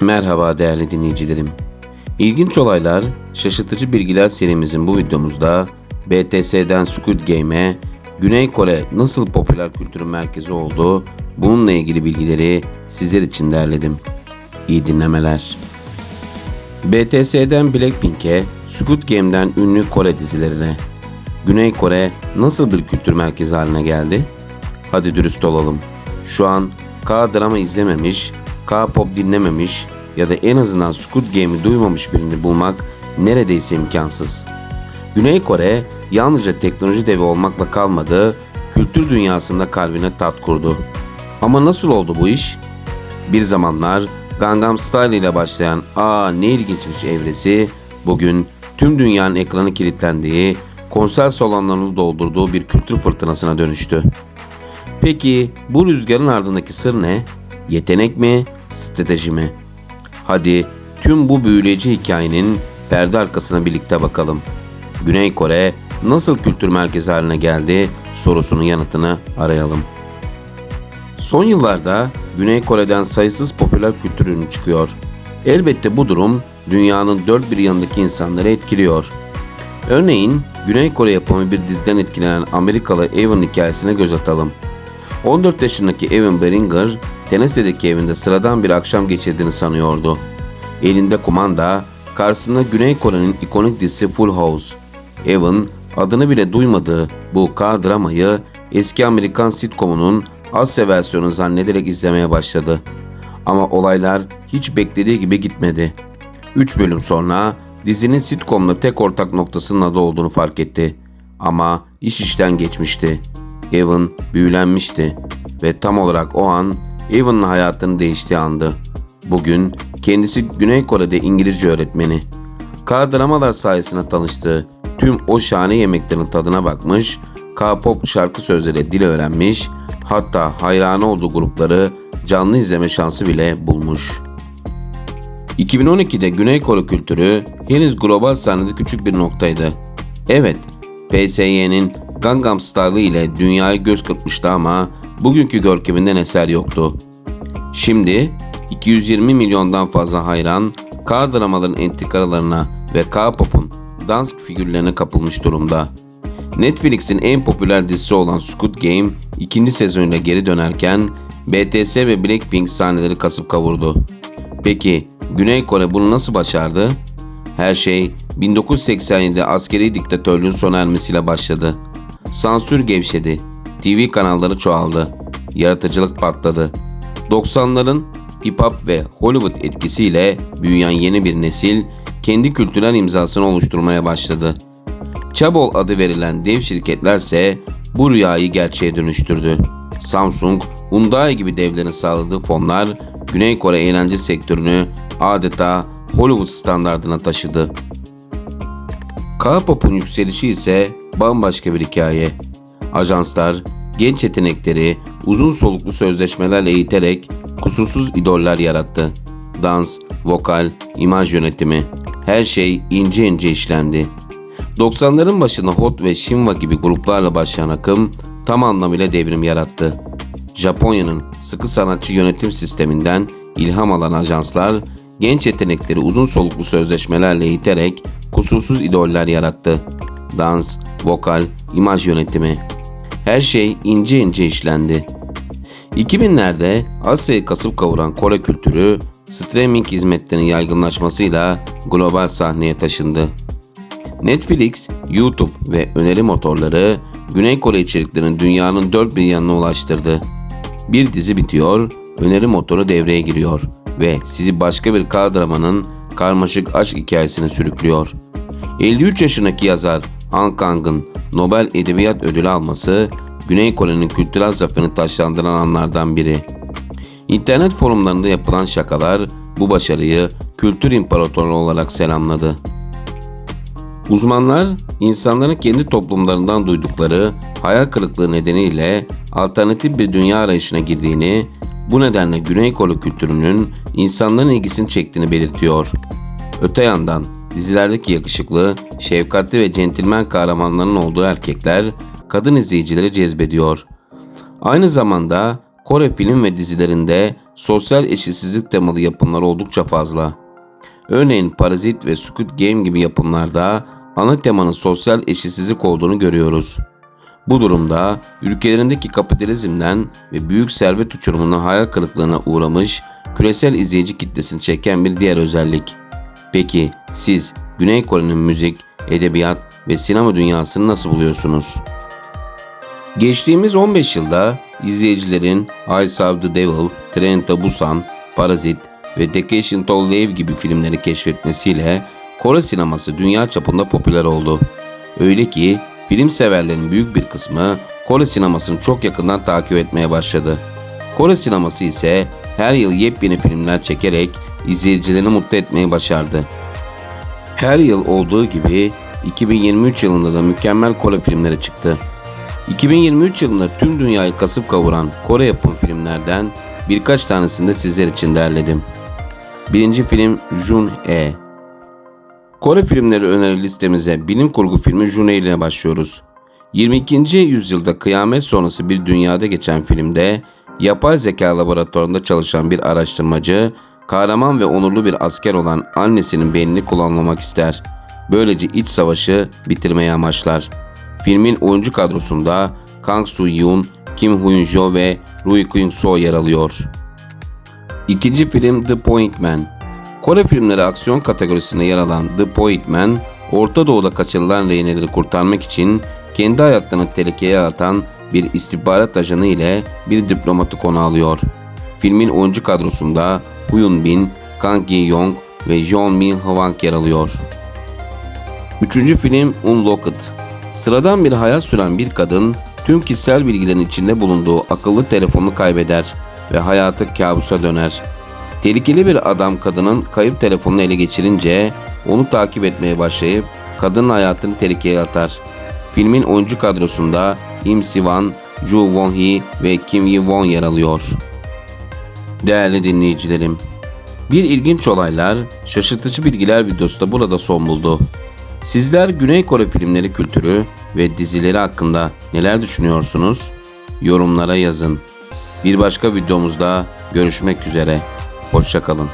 Merhaba değerli dinleyicilerim. İlginç olaylar, şaşırtıcı bilgiler serimizin bu videomuzda BTS'den Squid Game'e Güney Kore nasıl popüler kültürün merkezi oldu, bununla ilgili bilgileri sizler için derledim. İyi dinlemeler. BTS'den Blackpink'e, Squid Game'den ünlü Kore dizilerine. Güney Kore nasıl bir kültür merkezi haline geldi? Hadi dürüst olalım. Şu an K-drama izlememiş, K-pop dinlememiş ya da en azından Squid Game'i duymamış birini bulmak neredeyse imkansız. Güney Kore yalnızca teknoloji devi olmakla kalmadı, kültür dünyasında kalbine tat kurdu. Ama nasıl oldu bu iş? Bir zamanlar Gangnam Style ile başlayan ''Aa ne ilginçmiş'' evresi bugün tüm dünyanın ekranı kilitlendiği, konser salonlarını doldurduğu bir kültür fırtınasına dönüştü. Peki bu rüzgarın ardındaki sır ne? Yetenek mi, strateji mi? Hadi tüm bu büyüleyici hikayenin perde arkasına birlikte bakalım. Güney Kore nasıl kültür merkezi haline geldi sorusunun yanıtını arayalım. Son yıllarda Güney Kore'den sayısız popüler kültür ürünü çıkıyor. Elbette bu durum dünyanın dört bir yanındaki insanları etkiliyor. Örneğin Güney Kore yapımı bir diziden etkilenen Amerikalı Evan hikayesine göz atalım. 14 yaşındaki Evan Beringer, Tennessee'deki evinde sıradan bir akşam geçirdiğini sanıyordu. Elinde kumanda, karşısında Güney Kore'nin ikonik dizisi Full House. Evan, adını bile duymadığı bu K-dramayı eski Amerikan sitcomunun Asya versiyonu zannederek izlemeye başladı. Ama olaylar hiç beklediği gibi gitmedi. 3 bölüm sonra dizinin sitcomla tek ortak noktasının adı olduğunu fark etti. Ama iş işten geçmişti. Evan büyülenmişti ve tam olarak o an Evan'ın hayatını değiştiği andı. Bugün kendisi Güney Kore'de İngilizce öğretmeni. K-dramalar sayesinde tanıştığı tüm o şahane yemeklerin tadına bakmış, K-pop şarkı sözleri dil öğrenmiş, hatta hayranı olduğu grupları canlı izleme şansı bile bulmuş. 2012'de Güney Kore kültürü henüz global sahnede küçük bir noktaydı. Evet, PSY'nin Gangnam Style ile dünyayı göz kırpmıştı ama bugünkü görkeminden eser yoktu. Şimdi 220 milyondan fazla hayran K-dramaların entrikalarına ve K-pop'un dans figürlerine kapılmış durumda. Netflix'in en popüler dizisi olan Squid Game ikinci sezonuyla geri dönerken BTS ve Blackpink sahneleri kasıp kavurdu. Peki Güney Kore bunu nasıl başardı? Her şey 1987'de askeri diktatörlüğün sona ermesiyle başladı. Sansür gevşedi. TV kanalları çoğaldı. Yaratıcılık patladı. 90'ların hip hop ve Hollywood etkisiyle büyüyen yeni bir nesil kendi kültürel imzasını oluşturmaya başladı. Çabol adı verilen dev şirketlerse bu rüyayı gerçeğe dönüştürdü. Samsung, Hyundai gibi devlerin sağladığı fonlar Güney Kore eğlence sektörünü adeta Hollywood standardına taşıdı. K-pop'un yükselişi ise bambaşka bir hikaye. Ajanslar genç yetenekleri uzun soluklu sözleşmelerle eğiterek kusursuz idoller yarattı. Dans, vokal, imaj yönetimi her şey ince ince işlendi. 90'ların başında Hot ve Shinwa gibi gruplarla başlayan akım tam anlamıyla devrim yarattı. Japonya'nın sıkı sanatçı yönetim sisteminden ilham alan ajanslar genç yetenekleri uzun soluklu sözleşmelerle eğiterek kusursuz idoller yarattı. Dans, vokal, imaj yönetimi her şey ince ince işlendi. 2000'lerde Asya'yı kasıp kavuran Kore kültürü streaming hizmetlerinin yaygınlaşmasıyla global sahneye taşındı. Netflix, YouTube ve öneri motorları Güney Kore içeriklerini dünyanın dört bir yanına ulaştırdı. Bir dizi bitiyor, öneri motoru devreye giriyor ve sizi başka bir K-dramanın karmaşık aşk hikayesine sürüklüyor. 53 yaşındaki yazar Han Kang'ın Nobel Edebiyat Ödülü alması Güney Kore'nin kültürel zaferini taşlandıran anlardan biri. İnternet forumlarında yapılan şakalar bu başarıyı kültür imparatorluğu olarak selamladı. Uzmanlar, insanların kendi toplumlarından duydukları hayal kırıklığı nedeniyle alternatif bir dünya arayışına girdiğini, bu nedenle Güney Kore kültürünün insanların ilgisini çektiğini belirtiyor. Öte yandan dizilerdeki yakışıklı, şefkatli ve centilmen kahramanların olduğu erkekler kadın izleyicileri cezbediyor. Aynı zamanda Kore film ve dizilerinde sosyal eşitsizlik temalı yapımlar oldukça fazla. Örneğin Parazit ve Squid Game gibi yapımlarda ana temanın sosyal eşitsizlik olduğunu görüyoruz. Bu durumda ülkelerindeki kapitalizmden ve büyük servet uçurumundan hayal kırıklığına uğramış küresel izleyici kitlesini çeken bir diğer özellik. Peki siz Güney Kore'nin müzik, edebiyat ve sinema dünyasını nasıl buluyorsunuz? Geçtiğimiz 15 yılda izleyicilerin I Saw the Devil, Train to Busan, Parazit ve Vacation to Live gibi filmleri keşfetmesiyle Kore sineması dünya çapında popüler oldu. Öyle ki film severlerin büyük bir kısmı Kore sinemasını çok yakından takip etmeye başladı. Kore sineması ise her yıl yepyeni filmler çekerek izleyicilerini mutlu etmeyi başardı. Her yıl olduğu gibi 2023 yılında da mükemmel Kore filmleri çıktı. 2023 yılında tüm dünyayı kasıp kavuran Kore yapım filmlerden birkaç tanesini de sizler için derledim. Birinci film Jun-e. Kore filmleri öneri listemize bilim kurgu filmi Jun-e ile başlıyoruz. 22. yüzyılda kıyamet sonrası bir dünyada geçen filmde yapay zeka laboratuvarında çalışan bir araştırmacı, kahraman ve onurlu bir asker olan annesinin beynini kullanmak ister. Böylece iç savaşı bitirmeyi amaçlar. Filmin oyuncu kadrosunda Kang Soo-yoon, Kim Hyun-jo ve Rui Kyung-soo yer alıyor. İkinci film The Point Man. Kore filmleri aksiyon kategorisinde yer alan The Point Man, Orta Doğu'da kaçırılan rehineleri kurtarmak için kendi hayatlarını tehlikeye atan bir istihbarat ajanı ile bir diplomatı konu alıyor. Filmin oyuncu kadrosunda Hyun Bin, Kang Gi-yong ve Jeon Min Hwang yer alıyor. Üçüncü film Unlocked. Sıradan bir hayat süren bir kadın tüm kişisel bilgilerin içinde bulunduğu akıllı telefonunu kaybeder ve hayatı kabusa döner. Tehlikeli bir adam kadının kayıp telefonunu ele geçirince onu takip etmeye başlayıp kadının hayatını tehlikeye atar. Filmin oyuncu kadrosunda Im Siwan, Joo Won Hee ve Kim Yi Won yer alıyor. Değerli dinleyicilerim, bir ilginç olaylar, şaşırtıcı bilgiler videosu da burada son buldu. Sizler Güney Kore filmleri kültürü ve dizileri hakkında neler düşünüyorsunuz? Yorumlara yazın. Bir başka videomuzda görüşmek üzere. Hoşçakalın.